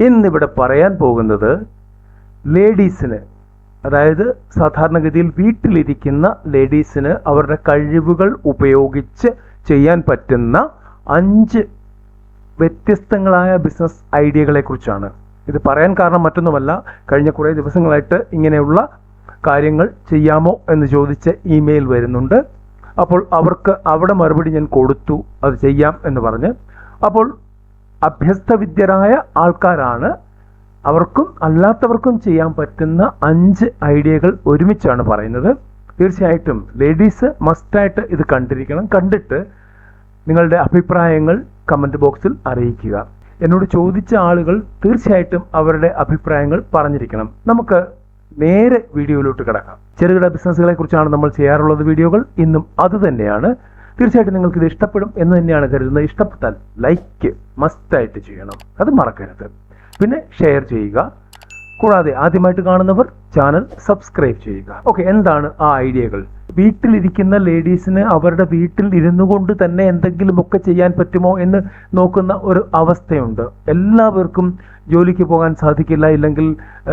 ഇന്നിവിടെ പറയാൻ പോകുന്നത് ലേഡീസിന് അതായത് സാധാരണഗതിയിൽ വീട്ടിലിരിക്കുന്ന ലേഡീസിന് അവരുടെ കഴിവുകൾ ഉപയോഗിച്ച് ചെയ്യാൻ പറ്റുന്ന അഞ്ച് വ്യത്യസ്തങ്ങളായ ബിസിനസ് ഐഡിയകളെ കുറിച്ചാണ് ഇത് പറയാൻ കാരണം മറ്റൊന്നുമല്ല. കഴിഞ്ഞ കുറേ ദിവസങ്ങളായിട്ട് ഇങ്ങനെയുള്ള കാര്യങ്ങൾ ചെയ്യാമോ എന്ന് ചോദിച്ച് ഇമെയിൽ വരുന്നുണ്ട്. അപ്പോൾ അവർക്ക് അവിടെ മറുപടി ഞാൻ കൊടുത്തു അത് ചെയ്യാം എന്ന് പറഞ്ഞ്. അപ്പോൾ അഭ്യസ്തവിദ്യരായ ആൾക്കാരാണ്. അവർക്കും അല്ലാത്തവർക്കും ചെയ്യാൻ പറ്റുന്ന അഞ്ച് ഐഡിയകൾ ഒരുമിച്ചാണ് പറയുന്നത്. തീർച്ചയായിട്ടും ലേഡീസ് മസ്റ്റായിട്ട് ഇത് കണ്ടിരിക്കണം. കണ്ടിട്ട് നിങ്ങളുടെ അഭിപ്രായങ്ങൾ കമന്റ് ബോക്സിൽ അറിയിക്കുക. എന്നോട് ചോദിച്ച ആളുകൾ തീർച്ചയായിട്ടും അവരുടെ അഭിപ്രായങ്ങൾ പറഞ്ഞിരിക്കണം. നമുക്ക് നേരെ വീഡിയോയിലോട്ട് കിടക്കാം. ചെറുകിട ബിസിനസ്സുകളെ കുറിച്ചാണ് നമ്മൾ ചെയ്യാറുള്ളത് വീഡിയോകൾ. ഇന്നും അത് തന്നെയാണ്. തീർച്ചയായിട്ടും നിങ്ങൾക്ക് ഇത് ഇഷ്ടപ്പെടും എന്ന് തന്നെയാണ് കരുതുന്നത്. ഇഷ്ടപ്പെട്ടാൽ ലൈക്ക് മസ്റ്റായിട്ട് ചെയ്യണം. അത് മറക്കരുത്. പിന്നെ ഷെയർ ചെയ്യുക. കൂടാതെ ആദ്യമായിട്ട് കാണുന്നവർ ചാനൽ സബ്സ്ക്രൈബ് ചെയ്യുക. ഓക്കെ എന്താണ് ആ ഐഡിയകൾ വീട്ടിലിരിക്കുന്ന ലേഡീസിന് അവരുടെ വീട്ടിൽ ഇരുന്നു കൊണ്ട് തന്നെ എന്തെങ്കിലുമൊക്കെ ചെയ്യാൻ പറ്റുമോ എന്ന് നോക്കുന്ന ഒരു അവസ്ഥയുണ്ട്. എല്ലാവർക്കും ജോലിക്ക് പോകാൻ സാധിക്കില്ല ഇല്ലെങ്കിൽ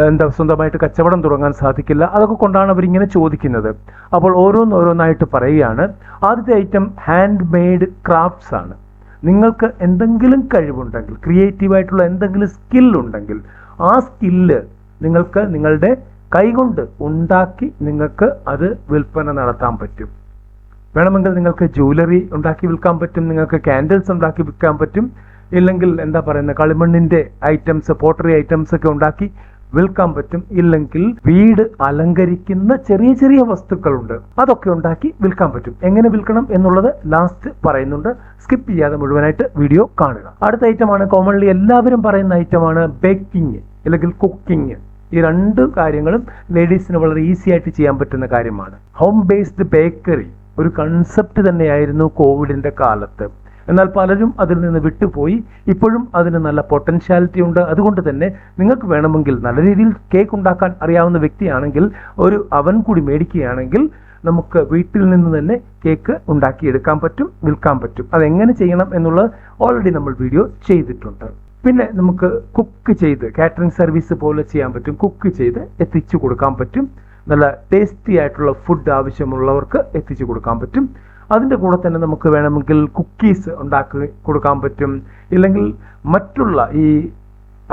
എന്താ സ്വന്തമായിട്ട് കച്ചവടം തുടങ്ങാൻ സാധിക്കില്ല അതൊക്കെ കൊണ്ടാണ് അവരിങ്ങനെ ചോദിക്കുന്നത്. അപ്പോൾ ഓരോന്നോരോന്നായിട്ട് പറയുകയാണ് ആദ്യത്തെ ഐറ്റം ഹാൻഡ് മെയ്ഡ് ക്രാഫ്റ്റ്സ് ആണ്. നിങ്ങൾക്ക് എന്തെങ്കിലും കഴിവുണ്ടെങ്കിൽ ക്രിയേറ്റീവായിട്ടുള്ള എന്തെങ്കിലും സ്കിൽ ഉണ്ടെങ്കിൽ ആ സ്കില്ല് നിങ്ങൾക്ക് നിങ്ങളുടെ കൈകൊണ്ട് ഉണ്ടാക്കി നിങ്ങൾക്ക് അത് വിൽപ്പന നടത്താൻ പറ്റും. വേണമെങ്കിൽ നിങ്ങൾക്ക് ജ്വല്ലറി ഉണ്ടാക്കി വിൽക്കാൻ പറ്റും നിങ്ങൾക്ക് കാൻഡിൽസ് ഉണ്ടാക്കി വിൽക്കാൻ പറ്റും ഇല്ലെങ്കിൽ എന്താ പറയുന്നത് കളിമണ്ണിന്റെ ഐറ്റംസ് പോട്ടറി ഐറ്റംസ് ഒക്കെ ഉണ്ടാക്കി വിൽക്കാൻ പറ്റും. ഇല്ലെങ്കിൽ വീട് അലങ്കരിക്കുന്ന ചെറിയ ചെറിയ വസ്തുക്കളുണ്ട് അതൊക്കെ ഉണ്ടാക്കി വിൽക്കാൻ പറ്റും. എങ്ങനെ വിൽക്കണം എന്നുള്ളത് ലാസ്റ്റ് പറയുന്നുണ്ട്. സ്കിപ്പ് ചെയ്യാതെ മുഴുവനായിട്ട് വീഡിയോ കാണുക. അടുത്ത ഐറ്റമാണ് കോമൺലി എല്ലാവരും പറയുന്ന ഐറ്റമാണ് ബേക്കിംഗ് അല്ലെങ്കിൽ കുക്കിംഗ് ഈ രണ്ട് കാര്യങ്ങളും ലേഡീസിന് വളരെ ഈസി ആയിട്ട് ചെയ്യാൻ പറ്റുന്ന കാര്യമാണ്. ഹോം ബേസ്ഡ് ബേക്കറി ഒരു കൺസെപ്റ്റ് തന്നെയായിരുന്നു കോവിഡിന്റെ കാലത്ത്. എന്നാൽ പലരും അതിൽ നിന്ന് വിട്ടുപോയി. ഇപ്പോഴും അതിന് നല്ല പൊട്ടൻഷ്യാലിറ്റി ഉണ്ട്. അതുകൊണ്ട് തന്നെ നിങ്ങൾക്ക് വേണമെങ്കിൽ നല്ല രീതിയിൽ കേക്ക് ഉണ്ടാക്കാൻ അറിയാവുന്ന വ്യക്തിയാണെങ്കിൽ ഒരു അവൻ കൂടി മേടിക്കുകയാണെങ്കിൽ നമുക്ക് വീട്ടിൽ നിന്ന് തന്നെ കേക്ക് ഉണ്ടാക്കിയെടുക്കാൻ പറ്റും വിൽക്കാൻ പറ്റും. അതെങ്ങനെ ചെയ്യണം എന്നുള്ളത് ഓൾറെഡി നമ്മൾ വീഡിയോ ചെയ്തിട്ടുണ്ട്. പിന്നെ നമുക്ക് കുക്ക് ചെയ്ത് കാറ്ററിംഗ് സർവീസ് പോലെ ചെയ്യാൻ പറ്റും. കുക്ക് ചെയ്ത് എത്തിച്ചു കൊടുക്കാൻ പറ്റും. നല്ല ടേസ്റ്റി ആയിട്ടുള്ള ഫുഡ് ആവശ്യമുള്ളവർക്ക് എത്തിച്ചു കൊടുക്കാൻ പറ്റും. അതിന്റെ കൂടെ തന്നെ നമുക്ക് വേണമെങ്കിൽ കുക്കീസ് ഉണ്ടാക്കി കൊടുക്കാൻ പറ്റും. ഇല്ലെങ്കിൽ മറ്റുള്ള ഈ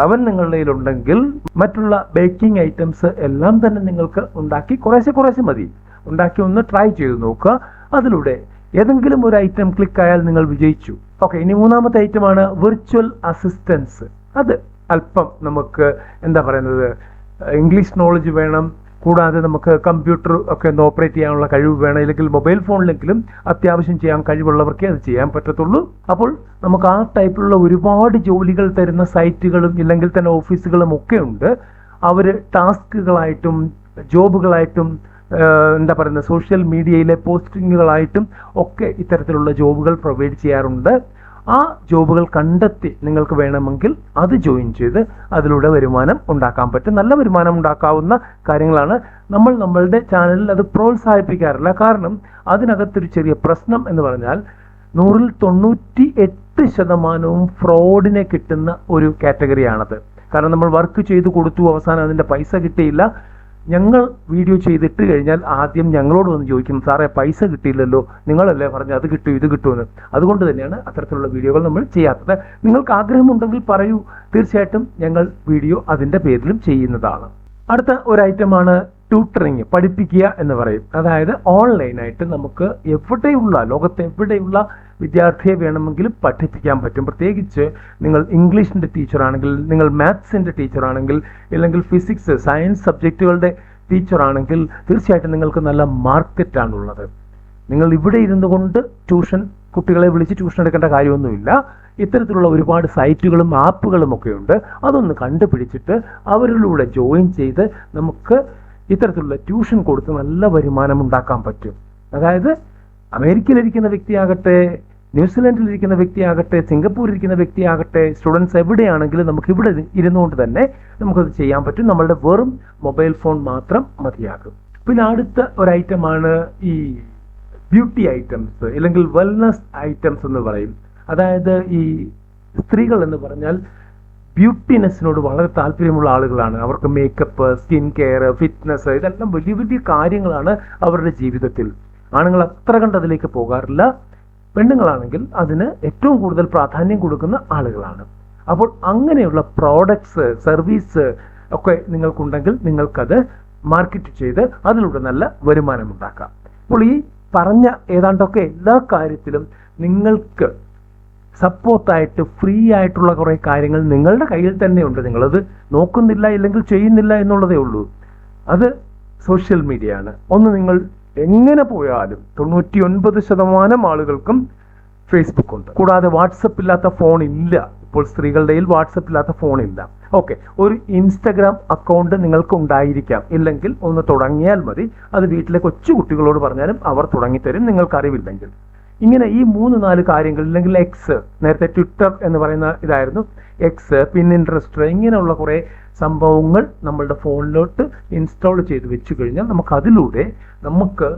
അവൻ നിങ്ങളുടെ കയ്യിലുണ്ടെങ്കിൽ മറ്റുള്ള ബേക്കിംഗ് ഐറ്റംസ് എല്ലാം തന്നെ നിങ്ങൾക്ക് ഉണ്ടാക്കി കുറേശ്ശെ കുറേശ്ശെ മതി. ഉണ്ടാക്കി ഒന്ന് ട്രൈ ചെയ്ത് നോക്കുക. അതിലൂടെ ഏതെങ്കിലും ഒരു ഐറ്റം ക്ലിക്കായാൽ നിങ്ങൾ വിജയിച്ചു. ഓക്കെ ഇനി മൂന്നാമത്തെ ഐറ്റമാണ് വിർച്വൽ അസിസ്റ്റൻസ് അത് അല്പം നമുക്ക് എന്താ പറയുന്നത് ഇംഗ്ലീഷ് നോളജ് വേണം. കൂടാതെ നമുക്ക് കമ്പ്യൂട്ടർ ഒക്കെ ഒന്ന് ഓപ്പറേറ്റ് ചെയ്യാനുള്ള കഴിവ് വേണം. അല്ലെങ്കിൽ മൊബൈൽ ഫോണിലെങ്കിലും അത്യാവശ്യം ചെയ്യാൻ കഴിവുള്ളവർക്കേ അത് ചെയ്യാൻ പറ്റത്തുള്ളൂ. അപ്പോൾ നമുക്ക് ആ ടൈപ്പിലുള്ള ഒരുപാട് ജോലികൾ തരുന്ന സൈറ്റുകളും ഇല്ലെങ്കിൽ തന്നെ ഓഫീസുകളും ഒക്കെ ഉണ്ട്. അവർ ടാസ്കുകളായിട്ടും ജോബുകളായിട്ടും എന്താ പറയുന്നത് സോഷ്യൽ മീഡിയയിലെ പോസ്റ്റിങ്ങുകളായിട്ടും ഒക്കെ ഇത്തരത്തിലുള്ള ജോബുകൾ പ്രൊവൈഡ് ചെയ്യാറുണ്ട്. ആ ജോബുകൾ കണ്ടെത്തി നിങ്ങൾക്ക് വേണമെങ്കിൽ അത് ജോയിൻ ചെയ്ത് അതിലൂടെ വരുമാനം ഉണ്ടാക്കാൻ പറ്റും. നല്ല വരുമാനം ഉണ്ടാക്കാവുന്ന കാര്യങ്ങളാണ്. നമ്മൾ നമ്മളുടെ ചാനലിൽ അത് പ്രോത്സാഹിപ്പിക്കാറില്ല. കാരണം അതിനകത്തൊരു ചെറിയ പ്രശ്നം എന്ന് പറഞ്ഞാൽ നൂറിൽ തൊണ്ണൂറ്റി എട്ട് ശതമാനവും ഫ്രോഡിനെ കിട്ടുന്ന ഒരു കാറ്റഗറിയാണത് കാരണം നമ്മൾ വർക്ക് ചെയ്ത് കൊടുത്തു അവസാനം അതിന്റെ പൈസ കിട്ടിയില്ല. ഞങ്ങൾ വീഡിയോ ചെയ്തിട്ട് കഴിഞ്ഞാൽ ആദ്യം ഞങ്ങളോട് വന്ന് ചോദിക്കും സാറേ പൈസ കിട്ടിയില്ലല്ലോ. നിങ്ങളല്ലേ പറഞ്ഞു അത് കിട്ടും ഇത് കിട്ടുമെന്ന്. അതുകൊണ്ട് തന്നെയാണ് അത്തരത്തിലുള്ള വീഡിയോകൾ നമ്മൾ ചെയ്യാത്തത്. നിങ്ങൾക്ക് ആഗ്രഹമുണ്ടെങ്കിൽ പറയൂ. തീർച്ചയായിട്ടും ഞങ്ങൾ വീഡിയോ അതിന്റെ പേരിലും ചെയ്യുന്നതാണ്. അടുത്ത ഒരു ഐറ്റമാണ് ട്യൂട്ടറിങ് പഠിപ്പിക്കുക എന്ന് പറയും. അതായത് ഓൺലൈനായിട്ട് നമുക്ക് എവിടെയുള്ള ലോകത്ത് എവിടെയുള്ള വിദ്യാർത്ഥിയെ വേണമെങ്കിൽ പഠിപ്പിക്കാൻ പറ്റും. പ്രത്യേകിച്ച് നിങ്ങൾ ഇംഗ്ലീഷിന്റെ ടീച്ചറാണെങ്കിൽ നിങ്ങൾ മാത്സിന്റെ ടീച്ചറാണെങ്കിൽ ഇല്ലെങ്കിൽ ഫിസിക്സ് സയൻസ് സബ്ജക്റ്റുകളുടെ ടീച്ചറാണെങ്കിൽ തീർച്ചയായിട്ടും നിങ്ങൾക്ക് നല്ല മാർക്കറ്റാണുള്ളത്. നിങ്ങൾ ഇവിടെ ഇരുന്നു കൊണ്ട് ട്യൂഷൻ കുട്ടികളെ വിളിച്ച് ട്യൂഷൻ എടുക്കേണ്ട കാര്യമൊന്നുമില്ല. ഇത്തരത്തിലുള്ള ഒരുപാട് സൈറ്റുകളും ആപ്പുകളും ഒക്കെ ഉണ്ട്. അതൊന്ന് കണ്ടുപിടിച്ചിട്ട് അവരിലൂടെ ജോയിൻ ചെയ്ത് നമുക്ക് ഇത്തരത്തിലുള്ള ട്യൂഷൻ കൊടുത്ത് നല്ല വരുമാനം ഉണ്ടാക്കാൻ പറ്റും. അതായത് അമേരിക്കയിലിരിക്കുന്ന വ്യക്തിയാകട്ടെ ന്യൂസിലൻഡിലിരിക്കുന്ന വ്യക്തിയാകട്ടെ സിംഗപ്പൂരിലിരിക്കുന്ന വ്യക്തിയാകട്ടെ സ്റ്റുഡൻസ് എവിടെയാണെങ്കിലും നമുക്ക് ഇവിടെ ഇരുന്നുകൊണ്ട് തന്നെ നമുക്കത് ചെയ്യാൻ പറ്റും. നമ്മളുടെ വെറും മൊബൈൽ ഫോൺ മാത്രം മതിയാകും. പിന്നെ അടുത്ത ഒരു ഐറ്റമാണ് ഈ ബ്യൂട്ടി ഐറ്റംസ് അല്ലെങ്കിൽ വെൽനസ് ഐറ്റംസ് എന്ന് പറയും. അതായത് ഈ സ്ത്രീകൾ എന്ന് പറഞ്ഞാൽ ബ്യൂട്ടിനെസ്സിനോട് വളരെ താല്പര്യമുള്ള ആളുകളാണ്. അവർക്ക് മേക്കപ്പ് സ്കിൻ കെയർ ഫിറ്റ്നസ് ഇതെല്ലാം വലിയ വലിയ കാര്യങ്ങളാണ് അവരുടെ ജീവിതത്തിൽ. ആണുങ്ങൾ അത്ര കണ്ട് അതിലേക്ക് പോകാറില്ല. പെണ്ണുങ്ങളാണെങ്കിൽ അതിന് ഏറ്റവും കൂടുതൽ പ്രാധാന്യം കൊടുക്കുന്ന ആളുകളാണ്. അപ്പോൾ അങ്ങനെയുള്ള പ്രോഡക്ട്സ് സർവീസ് ഒക്കെ നിങ്ങൾക്കുണ്ടെങ്കിൽ നിങ്ങൾക്കത് മാർക്കറ്റ് ചെയ്ത് അതിലൂടെ നല്ല വരുമാനം ഉണ്ടാക്കാം. അപ്പോൾ ഈ പറഞ്ഞ ഏതാണ്ടൊക്കെ എല്ലാ കാര്യത്തിലും നിങ്ങൾക്ക് സപ്പോർട്ടായിട്ട് ഫ്രീ ആയിട്ടുള്ള കുറേ കാര്യങ്ങൾ നിങ്ങളുടെ കയ്യിൽ തന്നെ തന്നെയുണ്ട് നിങ്ങളത് നോക്കുന്നില്ല ഇല്ലെങ്കിൽ ചെയ്യുന്നില്ല എന്നുള്ളതേ ഉള്ളൂ. അത് സോഷ്യൽ മീഡിയ ആണ്. ഒന്ന് നിങ്ങൾ എങ്ങനെ പോയാലും തൊണ്ണൂറ്റി ഒൻപത് ശതമാനം ആളുകൾക്കും ഫേസ്ബുക്ക് ഉണ്ട്. കൂടാതെ വാട്സപ്പ് ഇല്ലാത്ത ഫോൺ ഇല്ല. ഇപ്പോൾ സ്ത്രീകളുടെ വാട്സപ്പ് ഇല്ലാത്ത ഫോൺ ഇല്ല. ഓക്കെ ഒരു ഇൻസ്റ്റഗ്രാം അക്കൗണ്ട് നിങ്ങൾക്ക് ഉണ്ടായിരിക്കാം ഇല്ലെങ്കിൽ ഒന്ന് തുടങ്ങിയാൽ മതി. അത് വീട്ടിലെ കൊച്ചു കുട്ടികളോട് പറഞ്ഞാലും അവർ തുടങ്ങിത്തരും. നിങ്ങൾക്ക് അറിവില്ലെങ്കിൽ ഇങ്ങനെ ഈ മൂന്ന് നാല് കാര്യങ്ങൾ അല്ലെങ്കിൽ എക്സ് നേരത്തെ ട്വിറ്റർ എന്ന് പറയുന്ന ഇതായിരുന്നു എക്സ് പിൻ ഇൻട്രസ്റ്റ് ഇങ്ങനെയുള്ള കുറേ സംഭവങ്ങൾ നമ്മളുടെ ഫോണിലോട്ട് ഇൻസ്റ്റാൾ ചെയ്ത് വെച്ചു കഴിഞ്ഞാൽ നമുക്ക് അതിലൂടെ നമുക്ക്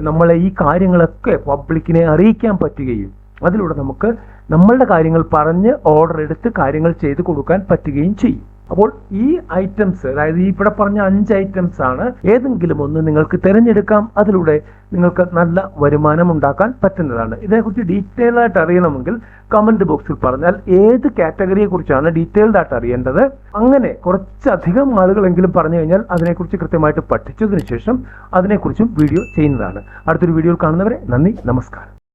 നമ്മളെ ഈ കാര്യങ്ങളൊക്കെ പബ്ലിക്കിനെ അറിയിക്കാൻ പറ്റുകയും അതിലൂടെ നമുക്ക് നമ്മളുടെ കാര്യങ്ങൾ പറഞ്ഞ് ഓർഡർ എടുത്ത് കാര്യങ്ങൾ ചെയ്ത് കൊടുക്കാൻ പറ്റുകയും ചെയ്യും. അപ്പോൾ ഈ ഐറ്റംസ് അതായത് ഈ ഇവിടെ പറഞ്ഞ അഞ്ച് ഐറ്റംസ് ആണ് ഏതെങ്കിലും ഒന്ന് നിങ്ങൾക്ക് തിരഞ്ഞെടുക്കാം. അതിലൂടെ നിങ്ങൾക്ക് നല്ല വരുമാനം ഉണ്ടാക്കാൻ പറ്റുന്നതാണ്. ഇതിനെക്കുറിച്ച് ഡീറ്റെയിൽ ആയിട്ട് അറിയണമെങ്കിൽ കമന്റ് ബോക്സിൽ പറഞ്ഞാൽ ഏത് കാറ്റഗറിയെ കുറിച്ചാണ് ഡീറ്റെയിൽഡ് ആയിട്ട് അറിയേണ്ടത്. അങ്ങനെ കുറച്ചധികം ആളുകളെങ്കിലും പറഞ്ഞു കഴിഞ്ഞാൽ അതിനെക്കുറിച്ച് കൃത്യമായിട്ട് പഠിച്ചതിന് ശേഷം അതിനെക്കുറിച്ചും വീഡിയോ ചെയ്യുന്നതാണ്. അടുത്തൊരു വീഡിയോയിൽ കാണുന്നവരെ നന്ദി നമസ്കാരം.